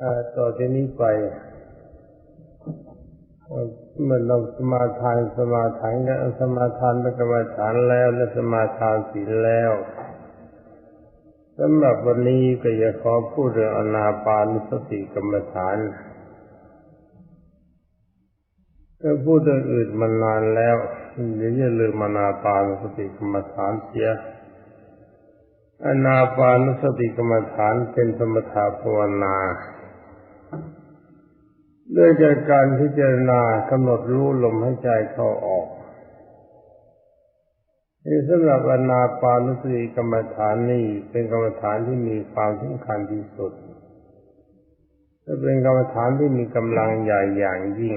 อ่าต่อจากนี้ไปเมื่อเราสมาทานสมาทานกันสมาทานกรรมฐานแล้วและสมาทานศีลแล้วสำหรับวันนี้ก็จะขอพูดเรื่องอนาปานสติกรรมฐานก็พูดเรื่องอื่นมานานแล้วเดี๋ยวจะลืมอนาปานสติกรรมฐานเสียอนาปานสติกรรมฐานเป็นสมถะภาวนา ด้วยจากการพิจารณากำหนดรู้ลมให้ใจเข้าออกนี่สำหรับอนาปานสติกรรมฐานนี่เป็นกรรมฐานที่มีความสำคัญที่สุดและเป็นกรรมฐานที่มีกำลังใหญ่อย่างยิ่ง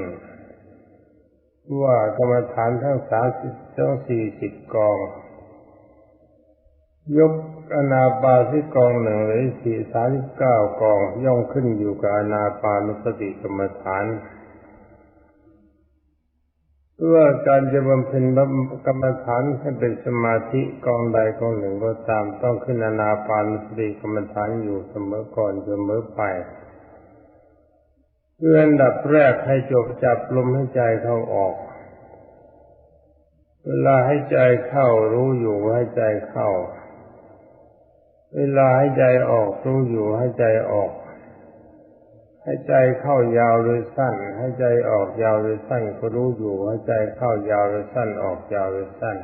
ว่ากรรมฐานทั้งสามสิบทั้งสี่สิบกอง ยกอนาปาสิกองหนึ่งหรือสี่สามสิบเก้ากองย่อมขึ้นอยู่กับอนาปานุสติกรรมฐาน เพื่อการจะบำเพ็ญกรรมฐานให้เป็นสมาธิกองใดกองหนึ่งก็ตามต้องขึ้นอนาปานุสติกรรมฐานอยู่เสมอก่อนเสมอไปเพื่ออันดับแรกให้จบจับลมให้ใจเข้าออก เวลาให้ใจเข้ารู้อยู่ให้ใจเข้า เวลาให้ใจออกรู้อยู่ให้ใจออกให้ใจเข้ายาวหรือสั้นให้ใจออกยาวหรือสั้นก็รู้อยู่ให้ใจเข้ายาวหรือสั้นออกยาวหรือสั้น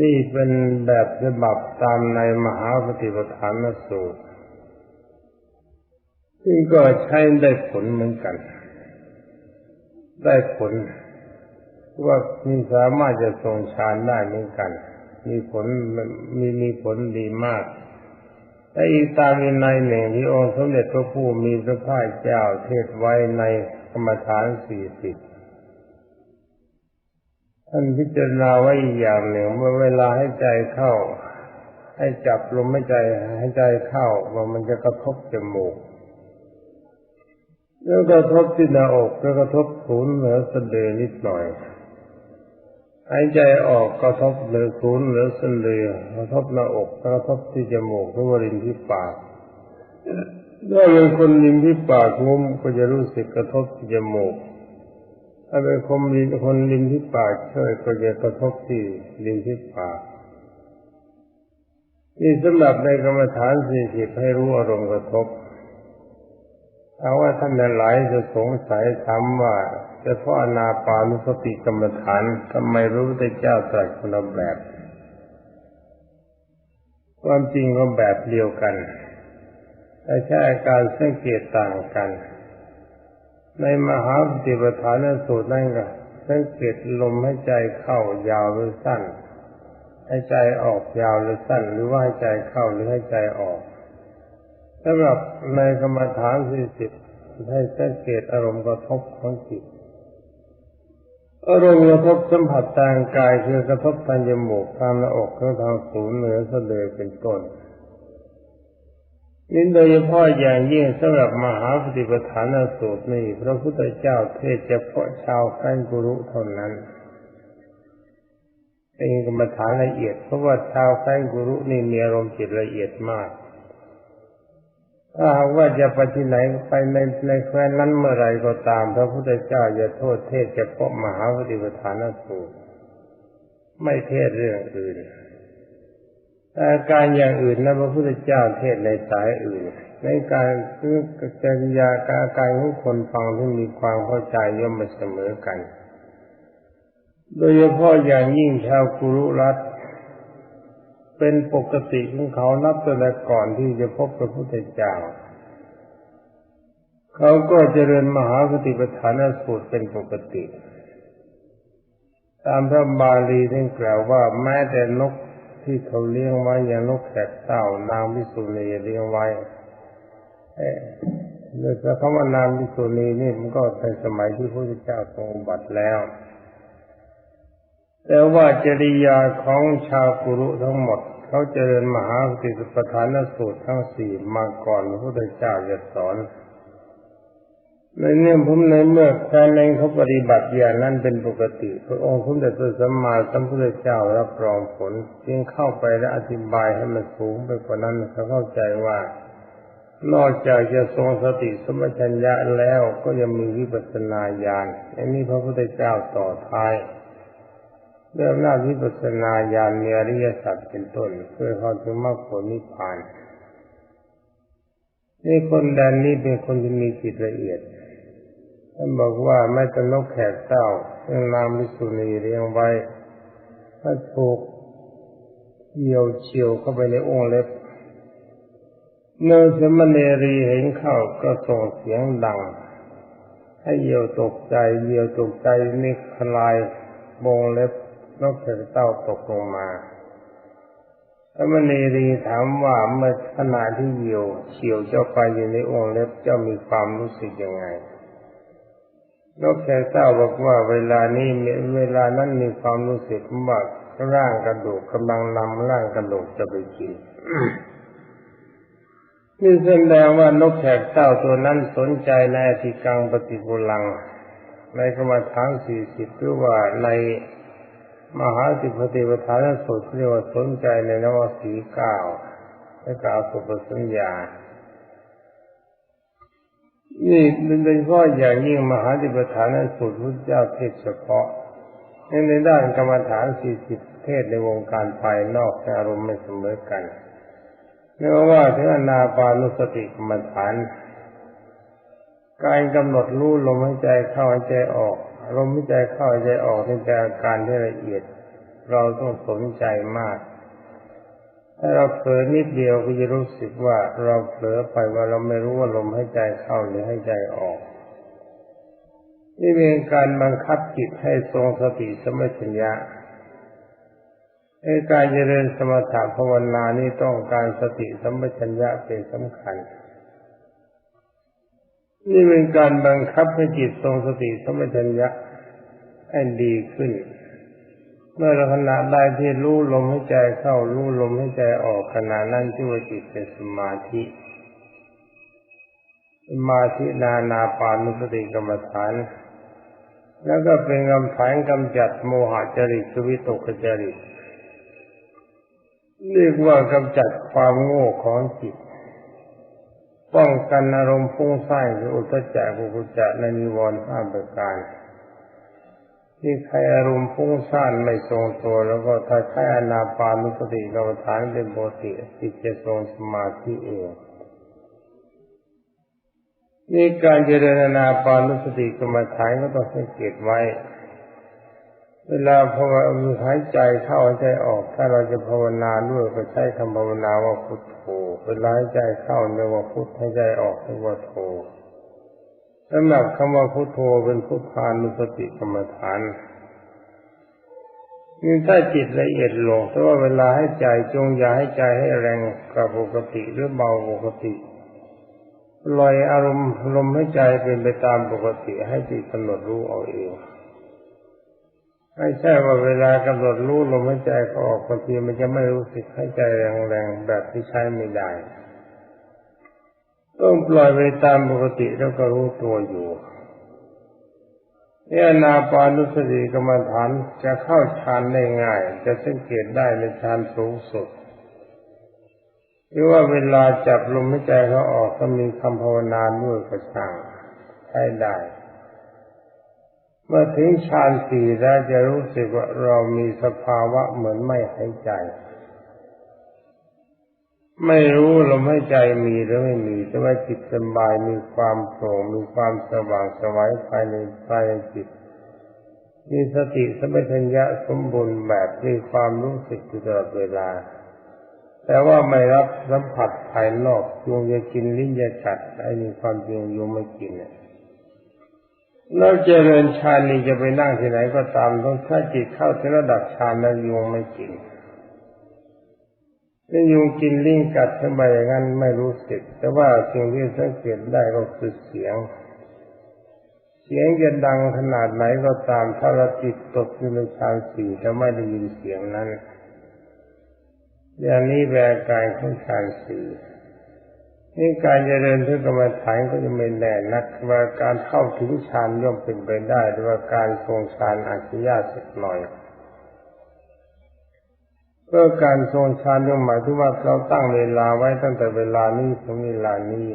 นี่เป็นแบบฉบับตามในมหาปฏิปทานสูตรซึ่งก็ใช้ได้ผลเหมือนกัน ได้ผลว่ามีสามารถจะทรงฌานได้เหมือนกัน มีผลมีมีผลดีมากและอีกตามในหนึ่งที่องค์สมเด็จพระผู้มีพระภาคเจ้าเทศไว้ในกรรมฐานสี่สิบท่านพิจารณาไว้อีกอย่างหนึ่งเมื่อเวลาให้ใจเข้า ให้จับลมให้ใจให้ใจเข้าว่ามันจะกระทบจมูกแล้วกระทบที่หน้าอกแล้วกระทบศูนย์เหนือสะดือนิดหน่อย หายใจออกกระทบเหนือศูนย์เหนือสะดือกระทบหน้าอกกระทบที่จมูกหรือว่าริมที่ปากถ้าเป็นคนริมที่ปากงุ้มก็จะรู้สึกกระทบที่จมูกถ้าเป็นคนริมคนริมที่ปากเฉยก็จะกระทบที่ริมที่ปากนี่สำหรับในกรรมฐานสี่สิบให้รู้อารมณ์กระทบเอาว่าท่านหลายจะสงสัยถามว่า จะเพาะอนาปานุสติกรรมฐานทำไมรู้ได้เจ้าตรัสคนละแบบ ความจริงก็แบบเดียวกัน แต่แค่อาการสังเกตต่างกัน ในมหาปฏิปทานสูตรนั่นก็สังเกตลมให้ใจเข้ายาวหรือสั้นให้ใจออกยาวหรือสั้น หรือว่าให้ใจเข้าหรือให้ใจออกสำหรับในกรรมฐานสี่สิบให้สังเกตอารมณ์กระทบของจิต อารมณ์กระทบสัมผัสทางกายคือกระทบทางจมูกทางหน้าอกและทางสูงเหนือสะดือเป็นต้นนี่โดยเฉพาะอย่างยิ่งสำหรับมหาปฏิปทานสูตรนี้พระพุทธเจ้าเทศเฉพาะชาวแฟนกุรุเท่านั้นเป็นกรรมฐานละเอียดเพราะว่าชาวแฟนกุรุนี่มีอารมณ์จิตละเอียดมาก ถ้าหากว่าจะไปที่ไหนไปในในแคว้นนั้นเมื่อไรก็ตามพระพุทธเจ้าจะโทษเทศจะพาะมหาปฏิปทานสูตรไม่เทศเรื่องอื่นแต่การอย่างอื่นนั้นพระพุทธเจ้าเทศในสายอื่น ในการคือจริยาการการของคนฟังที่มีความเข้าใจย่อมมาเสมอกัน โดยเฉพาะอย่างยิ่งชาวกุรุรัต เป็นปกติของเขานับแต่ก่อนที่จะพบพระพุทธเจ้า เขาก็เจริญมหาปฏิปทานสูตรเป็นปกติ ตามพระบาลีท่านกล่าวว่าแม้แต่นกที่เขาเลี้ยงไว้อย่างนกแขกเต้านางวิสุณีเลี้ยงไว้เนื่องจากคำว่านางวิสุณีนี่มันก็ในสมัยที่พระพุทธเจ้าทรงบัตรแล้ว แต่ว่าจริยาของชาวกุรุทั้งหมด เขาเจริญมหาปฏิปทานสูตรทั้งสี่มาก่อนพระพุทธเจ้าจะสอนในเนื่องผมในเมื่อแฟนเองเขาปฏิบัติอย่างนั้นเป็นปกติ พระองค์สมเด็จพระสัมมาสัมพุทธเจ้ารับรองผลจึงเข้าไปและอธิบายให้มันสูงไปกว่านั้นเขาเข้าใจว่า นอกจากจะทรงสติสมัชัญญะแล้วก็ยังมีวิปัสสนาญาณอันนี้พระพุทธเจ้าต่อท้าย เรื่องหน้าวิปัสสนาญาณมีอริยสัจเป็นต้นเพื่อเข้าถึงมรรคผลนิพพานนี่คนแดนนี้เป็นคนที่มีจิตละเอียดท่านบอกว่าไม่ตนกแขกเต้าเรื่องนางมิสุนีเรียงไว้ถ้าถูกเหี่ยวเฉียวเข้าไปในองค์เล็บเมื่อสมณเณรีเห็นเข้าก็ส่งเสียงดัง ให้เหี่ยวตกใจเหี่ยวตกใจนี่คลายบงเล็บ นกแขกเต้าตกลงมาสมณเณรีถามว่าเมื่อขณะที่เหี่ยวเฉียวเจ้าไปอยู่ในองค์เล็บเจ้ามีความรู้สึกยังไงนกแขกเต้าบอกว่าเวลานี้เวลานั้นมีความรู้สึกว่าร่างกระดูกกำลังนำร่างกระดูกจะไปกินนี่แสดงว่านกแขกเต้าตัวนั้นสนใจในอธิกังปฏิบุลัง ในกรรมฐานสี่สิบหรือว่าใน มหาสิปฏิปทานสูตรเรียกว่าสนใจในนวสีเก้าและกล่าวสุปสัญญา นี่เป็นเฉพาะอย่างยิ่งมหาสิปทานสูตรพระเจ้าเทศเฉพาะในด้านกรรมฐานสี่สิบเทศในวงการภายนอกอารมณ์ไม่เสมอกันเรียกว่าถึงอนาปานุสติกรรมฐาน การกำหนดรู้ลมหายใจเข้าหายใจออก ลมหายใจเข้าหายใจออกนี่เป็นอาการที่ละเอียด เราต้องสนใจมาก ถ้าเราเผลอนิดเดียวก็จะรู้สึกว่าเราเผลอไปว่าเราไม่รู้ว่าลมหายใจเข้าหรือหายใจออก นี่เป็นการบังคับจิตให้ทรงสติสมัชัญญะในการเจริญสมถะภาวนานี้ต้องการสติสัมปชัญญะเป็นสำคัญ นี่เป็นการบังคับให้จิตทรงสติสมปชัญญะให้ดีขึ้น เมื่อเราขณะใดที่รู้ลมหายใจเข้ารู้ลมหายใจออกขณะนั้นชื่อว่าจิตเป็นสมาธิสมาธินานาปานุสติกรรมฐาน แล้วก็เป็นกำฐานกำจัดโมหะจริตสวิตกจริตเรียกว่ากำจัดความโง่ของจิต ป้องกันอารมณ์ฟุ้งซ่านคืออุตจักกุกุจักในนิวรณ์ห้าประการ ที่ใครอารมณ์ฟุ้งซ่านไม่ทรงตัว แล้วก็ถ้าใช้อนาปานุสติกรรมฐานเป็นปกติจิตจะทรงสมาธิเองนี่การเจริญอนาปานุสติกรรมฐานก็ต้องสังเกตไว้ เวลาพอหายใจเข้าหายใจออก ถ้าเราจะภาวนาด้วยก็ใช้คำภาวนาว่าพุทโธเวลาหายใจเข้าเรียกว่าพุทหายใจออกเรียกว่าโธสำหรับคำว่าพุทโธเป็นพุทธานุสติกรรมฐานนี่ถ้าจิตละเอียดลงแต่ว่าเวลาให้ใจจงอย่าให้ใจให้แรงกว่าปกติหรือเบาปกติปล่อยอารมณ์ลมให้ใจเป็นไปตามปกติให้จิตกำหนดรู้เอาเอง ไม่ใช่ว่าเวลากำหนดรู้ลมหายใจเขาออกบางทีมันจะไม่รู้สึกให้ใจแรงๆแบบที่ใช้ไม่ได้ต้องปล่อยไปตามปกติแล้วก็รู้ตัวอยู่เนี่ยนาปานุสติกรรมฐานจะเข้าฌานได้ง่าย จะสังเกตได้ในฌานสูงสุดหรือว่าเวลาจับลมหายใจเขาออกก็มีคำภาวนาด้วยกระช่างใช้ได้ เมื่อถึงฌานสี่แล้วจะรู้สึกว่าเรามีสภาวะเหมือนไม่หายใจ ไม่รู้ลมหายใจมีหรือไม่มี แต่ว่าจิตสบายมีความโปร่งมีความสว่างสวัยภายในภายในจิตมีสติสมัชัญญะสมบูรณ์แบบมีความรู้สึกตลอดเวลา แต่ว่าไม่รับสัมผัสภายนอกยุงจะกินลิ้นจะกัดไอ้นี่ความจริงยุงไม่กินเนี่ย แล้วเจริญฌานนี่จะไปนั่งที่ไหนก็ตามต้องถ้าจิตเข้าถึงระดับฌานแล้วยุงไม่กินถ้ายุงกินลิ้นกัดขึ้นไปอย่างนั้นไม่รู้สึก แต่ว่าสิ่งที่สังเกตได้ก็คือเสียง เสียงจะดังขนาดไหนก็ตามถ้าเราจิตตกอยู่ในฌานสี่จะไม่ได้ยินเสียงนั้น อย่างนี้แบบการของฌานสี่ นี่การเจริญทุกกรรมฐานก็จะไม่แน่นักว่าการเข้าถึงฌานย่อมเป็นไปได้หรือว่าการทรงฌานอาจจะยากสักหน่อยเพื่อการทรงฌานยังหมายถึงว่าเราตั้งเวลาไว้ตั้งแต่เวลานี้ถึงเวลานี้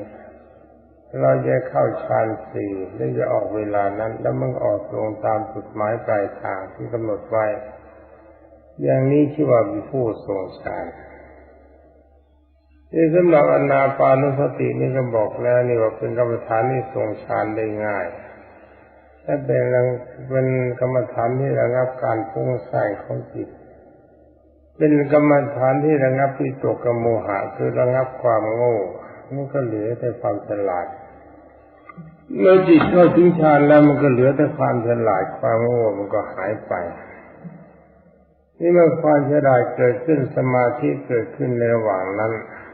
เราจะเข้าฌานสี่แล้วจะออกเวลานั้น แล้วมันออกตรงตามจุดหมายปลายทางที่กำหนดไว้ อย่างนี้ชื่อว่ามีผู้ทรงฌาน ที่สำหรับอนาปานุสตินี่ก็บอกแล้วนี่ว่าเป็นกรรมฐานที่ทรงฌานได้ง่ายและเป็นเป็นกรรมฐานที่ระงับการฟุ้งซ่ของจิต เป็นกรรมฐานที่ระงับปิตกกโมหะคือระงับความโง่มันก็เหลือแต่ความฉลาดเมื่อจิตเข้าถึงฌานแล้วมันก็เหลือแต่ความฉลาดความโง่มันก็หายไปนี่เมื่อความฉลาดเกิดขึ้นสมาธิเกิดขึ้นในระหว่างนั้น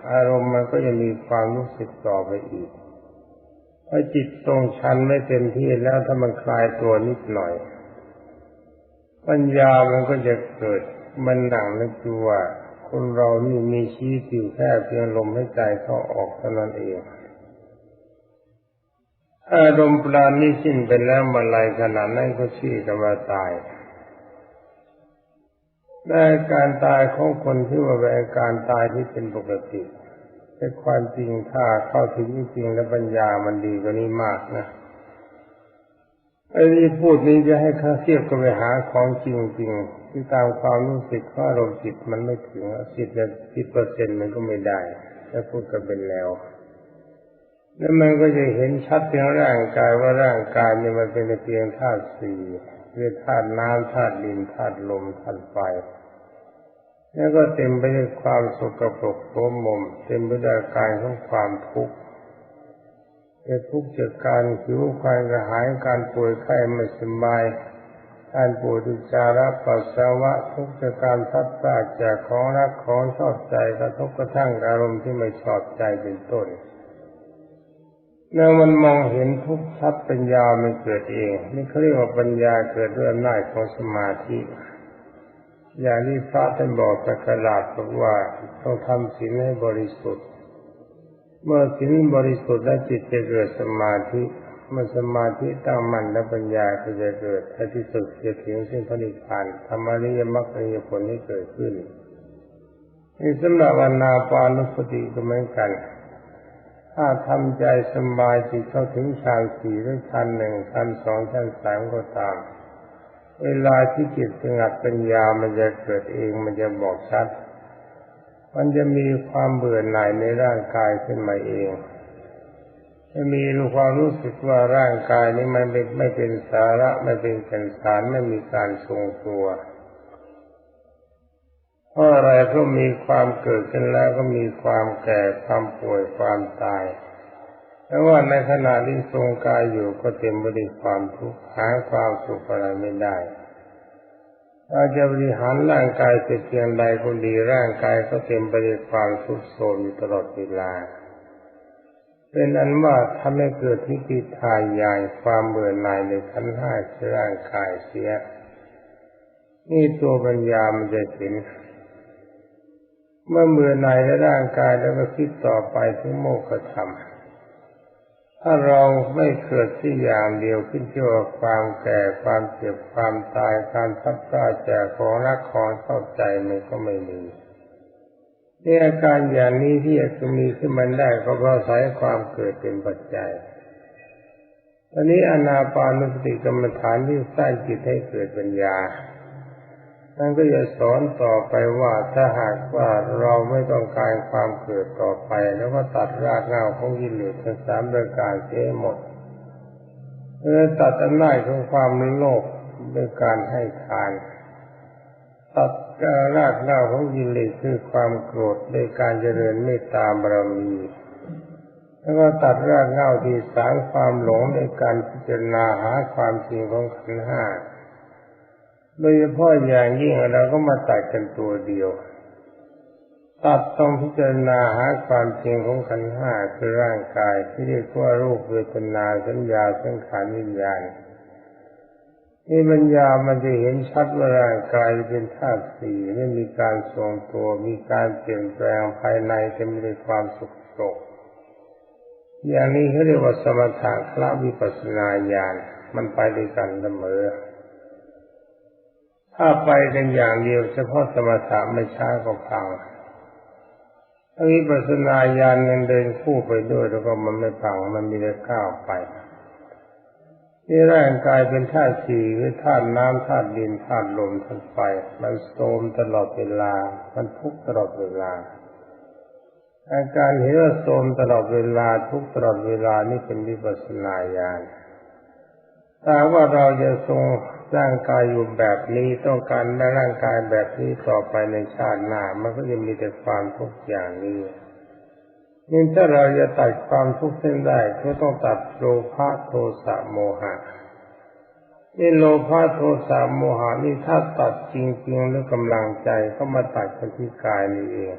อารมณ์มันก็จะมีความรู้สึกต่อไปอีกพอจิตตรงชันไม่เต็มที่แล้วถ้ามันคลายตัวนิดหน่อย ปัญญามันก็จะเกิดมันหนังนึกดูว่าคนเรานี่มีชีวิตอยู่แค่เพียงลมให้ใจเข้าออกเท่านั้นเองอารมณ์ปราณนี้สิ้นไปแล้วมาลายขนาดนั้นก็ชื่อกันว่าตาย แต่การตายของคนที่ว่าเป็นการตายที่เป็นปกติแต่ความจริงถ้าเข้าถึงจริงแล้วปัญญามันดีกว่านี้มากนะไอ้ที่พูดนี้จะให้ข้าเทียบกับไปหาของจริงๆที่ตามความรู้สึกว่าอารมณ์จิตมันไม่ถึงสิบสิบเปอร์เซ็นต์มันก็ไม่ได้ถ้าพูดกันเป็นแล้ว แล้วมันก็จะเห็นชัดเพียงร่างกายว่าร่างกายเนี่ยมันเป็นเพียงธาตุสี่ คือธาตุน้ำธาตุดินธาตุลมธาตุไฟแล้วก็เต็มไปด้วยความสกปรกโสมม เต็มไปด้วยการของความทุกข์จะทุกข์จากการหิวความกระหายการป่วยไข้ไม่สบายการปวดอุจจาระปัสสาวะทุกข์จากการทัดพลาดจากของรักของชอบใจกระทบกระทั่งอารมณ์ที่ไม่ชอบใจเป็นต้น เมื่อมันมองเห็นทุกข์ชัดปัญญามันเกิดเองนี่เขาเรียกว่าปัญญาเกิดด้วยอำนาจของสมาธิอย่างที่พระท่านบอกสักาชบอกว่าต้องทำศีลให้บริสุทธิ์ เมื่อศีลบริสุทธิ์แล้วจิตจะเกิดสมาธิเมื่อสมาธิตั้งมั่นและปัญญาก็จะเกิดในที่สุดจะถึงซึ่งพระนิพพานธรรมนิยมรรคนิยผลที่เกิดขึ้นนี่สำหรับวนาปานุสติก็เหมือนกัน ถ้าทำใจสบายจิตเข้าถึงฌานสี่หรือฌานหนึ่งฌานสองฌานสามก็ตาม เวลาที่จิตสงัดปัญญามันจะเกิดเองมันจะบอกชัด มันจะมีความเบื่อหน่ายในร่างกายขึ้นมาเองจะมีความรู้สึกว่าร่างกายนี้มันไม่เป็นสาระไม่เป็นแก่นสารไม่มีการทรงตัว เพราะอะไรก็มีความเกิดขึ้นแล้วก็มีความแก่ความป่วยความตายแต่ว่าในขณะที่ทรงกายอยู่ก็เต็มไปด้วยความทุกข์หาความสุขอะไรไม่ได้เราจะบริหารร่างกายเพียงใดก็ดีร่างกายก็เต็มไปด้วยความทุกข์โศมอยู่ตลอดเวลา เป็นอันว่าทำให้เกิดทิฏฐิทายยายความเบื่อหน่ายในขันห้าร่างกายเสีย นี่ตัวปัญญามันจะเห็น เมื่อเบื่อหน่ายในร่างกายแล้วก็คิดต่อไปถึงโมกขธรรม ถ้าเราไม่เกิดที่อย่างเดียวขึ้นชื่อว่าความแก่ความเจ็บความตายการทับพลาดจากของรักของเข้าใจมันก็ไม่มีนี่อาการอย่างนี้ที่จะมีขึ้นมาได้ก็เพราะสายความเกิดเป็นปัจจัยตอนนี้อนาปานุสติกรรมฐานที่สร้างจิตให้เกิดปัญญา ท่านก็จะสอนต่อไปว่าถ้าหากว่าเราไม่ต้องการความเกิดต่อไป แล้วก็ตัดรากเหง้าของกิเลสทั้งสามประการเสียหมดเพื่อตัดอำนาจของความโลภด้วยการให้ทาน ตัดรากเหง้าของกิเลสคือความโกรธด้วยการเจริญเมตตาบารมีแล้วก็ตัดรากเหง้าที่สางความหลงในการพิจารณาหาความจริงของขันธ์ห้า โดยเฉพาะอย่างยิ่งเราก็มาตัดกันตัวเดียว ตัดต้องพิจารณาหาความจริงของขันห้าคือร่างกายที่เรียกว่ารูปเวทนาสัญญาสังขารวิญญาณนี่ปัญญามันจะเห็นชัดว่าร่างกายเป็นธาตุสี่ไม่มีการทรงตัว มีการเปลี่ยนแปลงภายในจะมีความสุขโศกอย่างนี้เขาเรียกว่าสมถะคละวิปัสสนาญาณมันไปด้วยกันเสมอ ถ้าไปกันอย่างเดียวเฉพาะสมถะไม่ช้าก็พังถ้าวิปัสสนาญาณยังเดินคู่ไปด้วยแล้วก็มันไม่พังมันมีแต่ก้าวไปที่ร่างกายเป็นธาตุสี่คือธาตุน้ำธาตุดินธาตุลมธาตุไฟมันโทรมตลอดเวลา มันทุกตลอดเวลา อาการเห็นว่าโทรมตลอดเวลาทุกตลอดเวลานี่เป็นวิปัสสนาญาณ ถ้าว่าเราจะทรงร่างกายอยู่แบบนี้ต้องการได้ร่างกายแบบนี้ต่อไปในชาติหน้า มันก็จะมีแต่ความทุกข์อย่างนี้ยิ่ถ้าเราจะตัดความทุกข์เส้นได้ก็ต้องตัดโลภะโทสะโมหะนี่โลภะโทสะโมหะนี่ถ้าตัดจริงๆแล้วกำลังใจก็มาตัดกันที่กายนี่เอง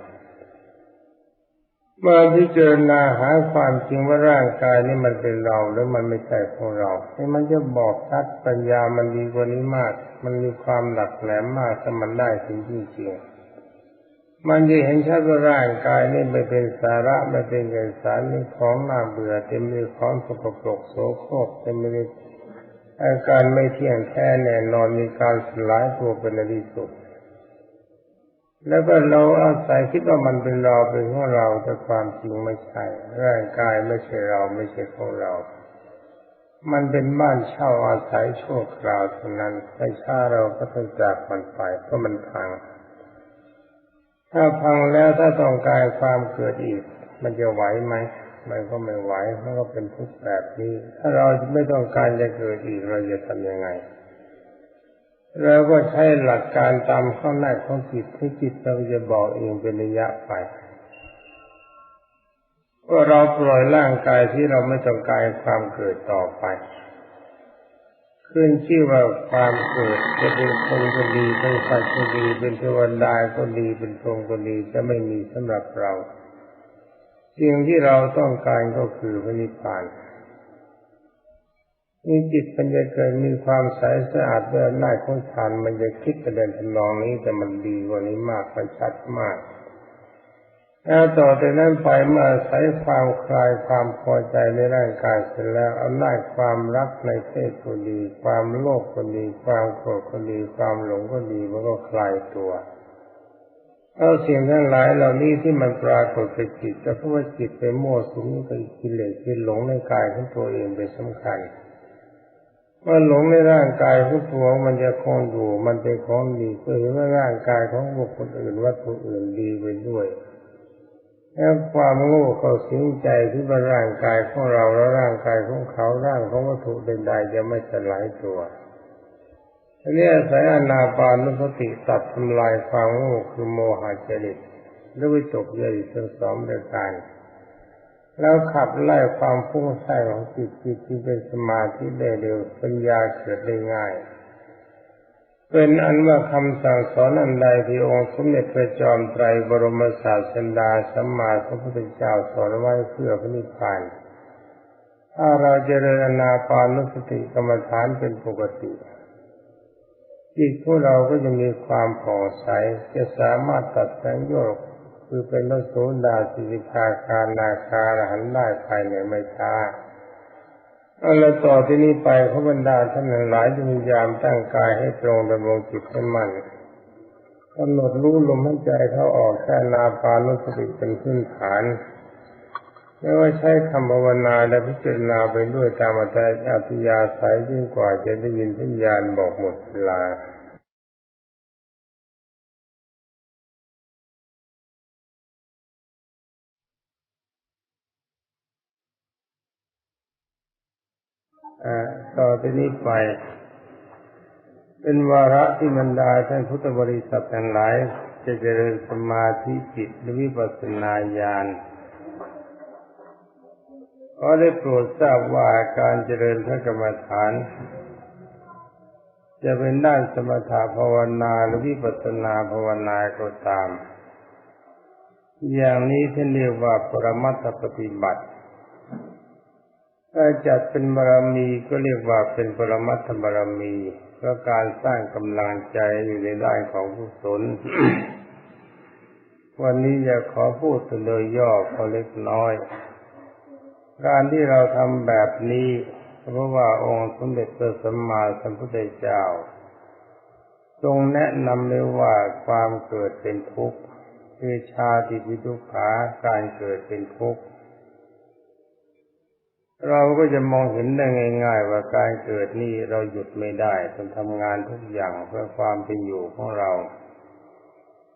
มื่อพิจารณาหาความจริงว่าร่างกายนี้มันเป็นเราหรือมันไม่ใช่ของเราให้มันจะบอกชัดปัญญามันดีกว่านี้มาก มันมีความหลักแหลมมากถ้ามันได้ถึงจริงๆมันจะเห็นชัดว่าร่างกายนี่ไม่เป็นสาระไม่เป็นเกิสารนี่ของน่าเบื่อเต็มไปด้วยของสกปรกโสโครกเต็มไปด้วยอาการไม่เที่ยงแท้แน่นอนมีการสลายตัวเป็นอดีสุด แล้วก็เราอาศัยคิดว่ามันเป็นเราเป็นของเราแต่ความจริงไม่ใช่ ร่างกายไม่ใช่เราไม่ใช่ของเรา มันเป็นบ้านเช่าอาศัยชั่วคราวเท่านั้นใช้ช้าเราก็ต้องจากมันไปเพราะมันพัง ถ้าพังแล้วถ้าต้องการความเกิดอีก มันจะไหวไหมมันก็ไม่ไหวมันก็เป็นทุกข์แบบนี้ ถ้าเราไม่ต้องการจะเกิดอีกเราจะทำยังไง เราก็ใช้หลักการตามข้อแรกของจิตที่จิตเราจะบอกเองเป็นระยะไปว่าเราปล่อยร่างกายที่เราไม่ต้องการความเกิดต่อไป ขึ้นชื่อว่าความเกิดจะเป็นคนก็ดีเป็นสัตว์ก็ดีเป็นเทวดาก็ดีเป็นพรหมก็ดีจะไม่มีสำหรับเราสิ่งที่เราต้องการก็คือพระนิพพาน มีจิตมันจะเกิดมีความใสสะอาดด้วยหน้าของฌานมันจะคิดประเด็นทำนองนี้แต่มันดีกว่านี้มากมันชัดมากแล้วต่อจากนั้นไปเมื่อใส่ความคลายความพอใจในร่างกายเสร็จแล้วอำนาจความรักในเพศก็ดี ความโลภก็ดี ความโกรธก็ดี ความหลงก็ดีมันก็คลายตัวเอาสิ่งทั้งหลายเหล่านี้ที่มันปรากฏเป็นจิตก็เพราะว่าจิตไปโม่สุมกับกิเลสกินหลงในกายของตัวเองเป็นสำคัญ ว่าหลงในร่างกายของตัวมันจะคงอยู่ มันเป็นของดีก็เห็นว่าร่างกายของบุคคลอื่นวัตถุอื่นดีไปด้วยแล้วความโง่เขาสิงใจที่ว่าร่างกายของเราแล้วร่างกายของเขาร่างของวัตถุใดๆจะไม่สลายตัวอันนี้อายอนาปานุสติตัดทำลายความโง่คือโมหะจริตและวิตกใหญ่ทั้งสองประการ แล้วขับไล่ความฟุ้งซ่านของจิตจิตที่เป็นสมาธิได้เร็วปัญญาเกิดได้ง่าย เป็นอันว่าคำสั่งสอนอันใดที่องค์สมเด็จพระจอมไตรบรมศาสดาสัมมาสัมพุทธเจ้าสอนไว้เพื่อพระนิพพานถ้าเราเจริญอนาปานุสติกรรมฐานเป็นปกติจิตของเราก็จะมีความผ่องใสจะสามารถตัดสังโยชน์ คือเป็นพระโสดาสิริคาคานาคาหันได้ภายในไม่ช้าเอาละต่อที่นี้ไปขบรรดาท่านหลายจะพยายามตั้งกายให้ตรงดำรงจิตให้มั่นกำหนดรู้ลมหายใจเข้าออกแค่นาปานุสติเป็นพื้นฐานไม่ว่าใช้คำภาวนาและพิจารณาไปด้วยตามอัตยาศัยยิ่งกว่าจะได้ยินสัญญาณบอกหมดเวลา ต่อไปนี้ไป เป็นวาระที่บรรดาท่านพุทธบริษัททั้งหลาย จะเจริญสมาธิจิตหรือวิปัสสนาญาณก็ได้โปรดทราบว่าการเจริญพระกรรมฐาน จะเป็นด้านสมถะภาวนาหรือวิปัสสนาภาวนาก็ตาม อย่างนี้ท่านเรียกว่าปรมัตถปฏิบัติ ถ้าจัดเป็นบารมีก็เรียกว่าเป็นปรมัตถบารมีเพราะการสร้างกำลังใจอยู่ในด้านของกุศลวันนี้จะขอพูดโดยย่อพอเล็กน้อย การที่เราทำแบบนี้ เพราะว่าองค์สมเด็จพระสัมมาสัมพุทธเจ้า ทรงแนะนำเลยว่าความเกิดเป็นทุกข์คือชาติพิทุกขาการเกิดเป็นทุกข์ เราก็จะมองเห็นได้ง่าย ๆ ว่าการเกิดนี่เราหยุดไม่ได้ต้องทำงานทุกอย่างเพื่อความเป็นอยู่ของเรา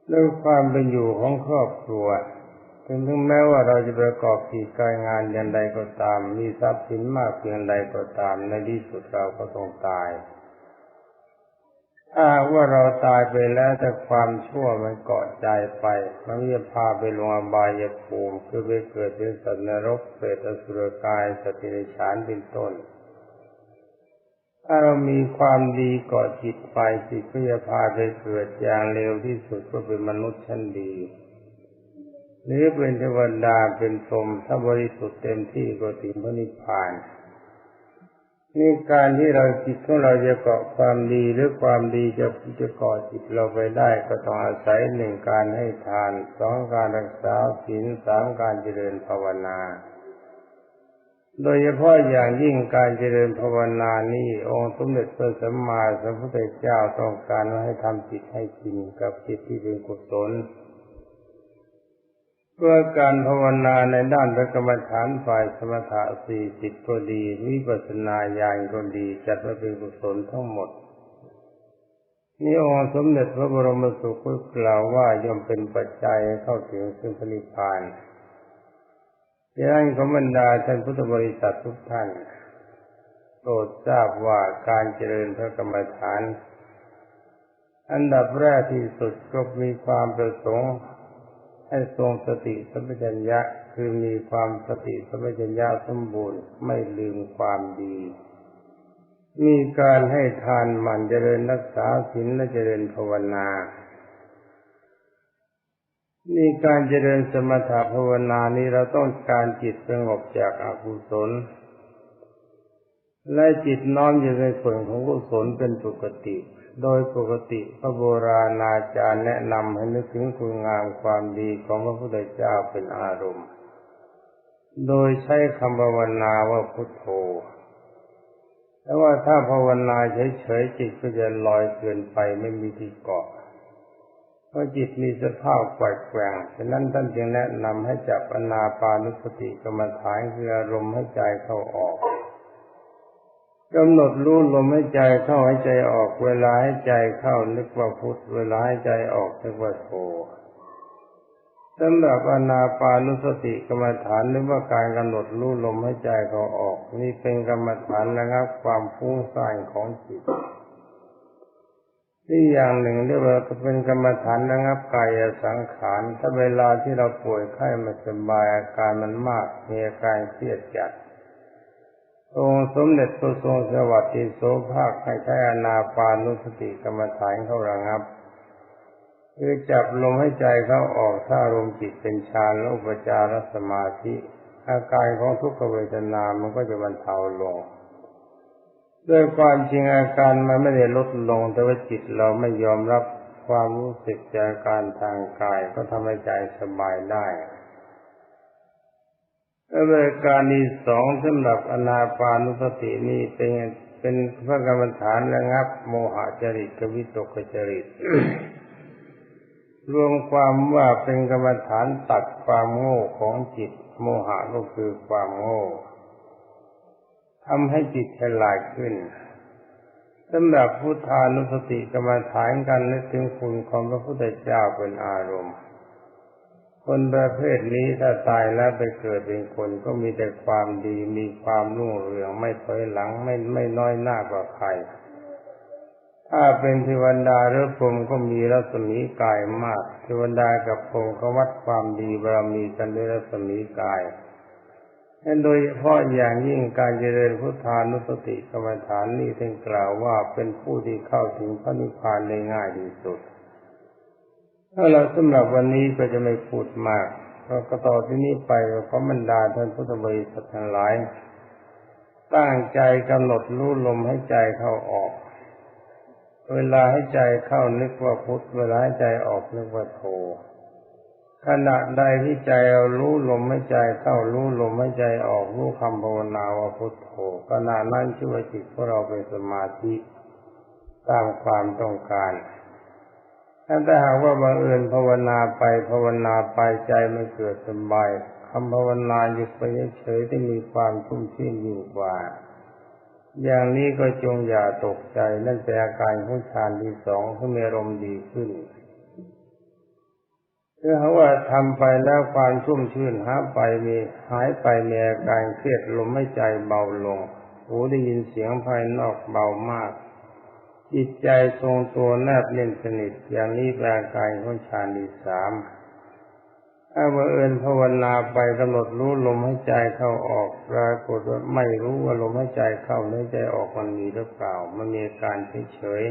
เรื่องความเป็นอยู่ของครอบครัวถึงแม้ว่าเราจะประกอบกิจการงานอย่างใดก็ตาม มีทรัพย์สินมากเพียงใดก็ตามในที่สุดเราก็ต้องตาย ถ้าว่าเราตายไปแล้วแต่ความชั่วมันเกาะใจไป มันจะพาไปลงอบายภูมิคือไปเกิดเป็นสัตว์นรกเปรตอสุรกายสติริฉานเป็นต้น ถ้าเรามีความดีเกาะจิตไปจิตก็จะพาไปเกิดอย่างเร็วที่สุดก็เป็นมนุษย์ชั้นดีหรือเป็นเทวดาเป็นพรหมถ้าบริสุทธิ์เต็มที่ก็ถึงพระนิพพาน นี่การที่เราจิตของเราจะเกาะความดีหรือความดีจะจะเกาะจิตเราไปได้ก็ต้องอาศัยหนึ่งการให้ทานสองการรักษาศีลสามการเจริญภาวนา โดยเฉพาะอย่างยิ่งการเจริญภาวนานี้องค์สมเด็จพระสัมมาสัมพุทธเจ้าต้องการให้ทำจิตให้จริงกับจิตที่เป็นกุศล เพื่อการภาวนาในด้านพระกรรมฐานฝ่ายสมถะสี่สิบก็ดีวิปัสสนาญาณก็ดีจัดว่าเป็นกุศลทั้งหมดนี่องค์สมเด็จพระบรมสุคตกล่าวว่าย่อมเป็นปัจจัยเข้าถึงซึ่งพระนิพพานดังนั้นขบรรดาท่านพุทธบริษัททุกท่านโปรดทราบว่าการเจริญพระกรรมฐาน อันดับแรกที่สุดก็มีความประสงค์ ให้ทรงสติสัมปชัญญะคือมีความสติสัมปชัญญะสมบูรณ์ไม่ลืมความดี มีการให้ทานหมั่นเจริญรักษาศีลและเจริญภาวนา มีการเจริญสมถะภาวนานี้เราต้องการจิตสงบจากอากุศล และจิตน้อมอยู่ในส่วนของกุศลเป็นปกติ โดยปกติพระโบราณอาจารย์แนะนำให้นึกถึงคุณงามความดีของพระพุทธเจ้าเป็นอารมณ์ โดยใช้คำภาวนาว่าพุทโธแต่ว่าถ้าภาวนาเฉยๆจิตก็จะลอยเกินไปไม่มีที่เกาะเพราะจิตมีสภาพแกว่งแกว่งฉะนั้นท่านจึงแนะนำให้จับอนาปานุสติกรรมฐานคืออารมณ์ให้ใจเข้าออก กำหนดรู้ลมหายใจเข้าหายใจออกเวลาหายใจเข้านึกว่าพุทธเวลาหายใจออกนึกว่าโธสำหรับอนาปานุสติกรรมฐานหรือว่าการกำหนดรู้ลมหายใจเขาออก นี่เป็นกรรมฐานนะครับ ความฟุ้งซ่านของจิตนี่อย่างหนึ่งเรียกว่าเป็นกรรมฐานนะครับกายสังขารถ้าเวลาที่เราป่วยไข้ไม่สบายอาการมันมากมีอาการเครียดจัด องค์สมเด็จพระทรงสวัสดิโสภาคให้ใช้อนาปานุสติกรรมฐานเข้าระงับคือจับลมให้ใจเขาออกถ้าลมจิตเป็นฌานและอุปจารสมาธิอาการของทุกขเวทนามันก็จะบรรเทาลงด้วยความจริงอาการมันไม่ได้ลดลง แต่ว่าจิตเราไม่ยอมรับความรู้สึกจากการทางกายก็ทำให้ใจสบายได้ รายการที่สองสำหรับอนาปานุสตินี้เป็นเป็นพระกรรมฐานระงับ โมหะจริตกวิตกจริตรวมความว่าเป็นกรรมฐานตัดความโง่ของจิต โมหะก็คือความโง่ทำให้จิตฉลาดขึ้นสำหรับพุทธานุสติกรรมฐานกันนึกถึงคุณของพระพุทธเจ้าเป็นอารมณ์ คนประเภทนี้ถ้าตายแล้วไปเกิดเป็นคนก็มีแต่ความดีมีความรุ่งเรืองไม่ถอยหลังไม่ไม่น้อยหน้ากว่าใคร ถ้าเป็นเทวดาหรือพรหมก็มีรัศมีกายมากเทวดากับพรหมก็วัดความดีบารมีกันด้วยรัศมีกายโดยเฉพาะอย่างยิ่งการเจริญพุทธานุสติกรรมฐานนี้ท่านกล่าวว่าเป็นผู้ที่เข้าถึงพระนิพพานได้ง่ายที่สุด ถ้าเราสำหรับวันนี้ก็จะไม่พูดมากเราก็ต่อที่นี้ไปขอบรรดาท่านพุทธบริษัททั้งหลาย ตั้งใจกำหนดรู้ลมให้ใจเข้าออก เวลาให้ใจเข้านึกว่าพุทธเวลาให้ใจออกนึกว่าโทขณะใดที่ใจเรารู้ลมให้ใจเข้ารู้ลมให้ใจออกรู้คำภาวนาว่าพุทโธขณะนั้นชื่อว่าจิตของเราเป็นสมาธิตามความต้องการ ถ้าหากว่าบังเอิญภาวนาไปภาวนาไปใจไม่เกิดสบายคำภาวนาอยู่ไปเฉยๆที่มีความชุ่มชื่นอยู่กว่า อย่างนี้ก็จงอย่าตกใจนั่นเป็นอาการของฌานที่สองที่มีอารมณ์ดีขึ้นถ้าหากว่าทำไปแล้วความชุ่มชื่นหายไปมีหายไปมีอาการเครียดลมไม่ใจเบาลงหูได้ยินเสียงภายนอกเบามาก จิตใจทรงตัวแนบเน่นสนิทอย่างนี้แปลกายของฌานที่สามถ้าบังเอิญภาวนาไปกำหนดรู้ลมหายใจเข้าออกปรากฏว่าไม่รู้ว่าลมหายใจเข้าหรือใจออกมันมีหรือเปล่า มันมีการเฉย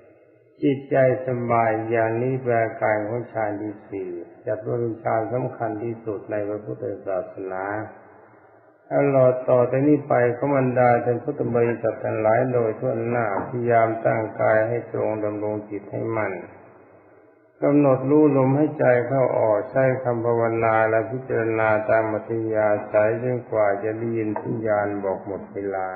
ๆจิตใจสบายอย่างนี้แปลกายของฌานที่สี่จัดว่าเป็นฌานสำคัญที่สุดในพระพุทธศาสนา ถ้าลอดต่อจากนี้ไปขมันดาท่านพุทธบริษัททั้งหลายโดยทั่วหน้าพยายามตั้งกายให้ตรงดำรงจิตให้มั่นกำหนดรู้ลมให้ใจเข้าออกใช้คำภาวนาและพิจารณาตามมัธยาสายจนกว่าจะได้ยินสัญญาณบอกหมดเวลา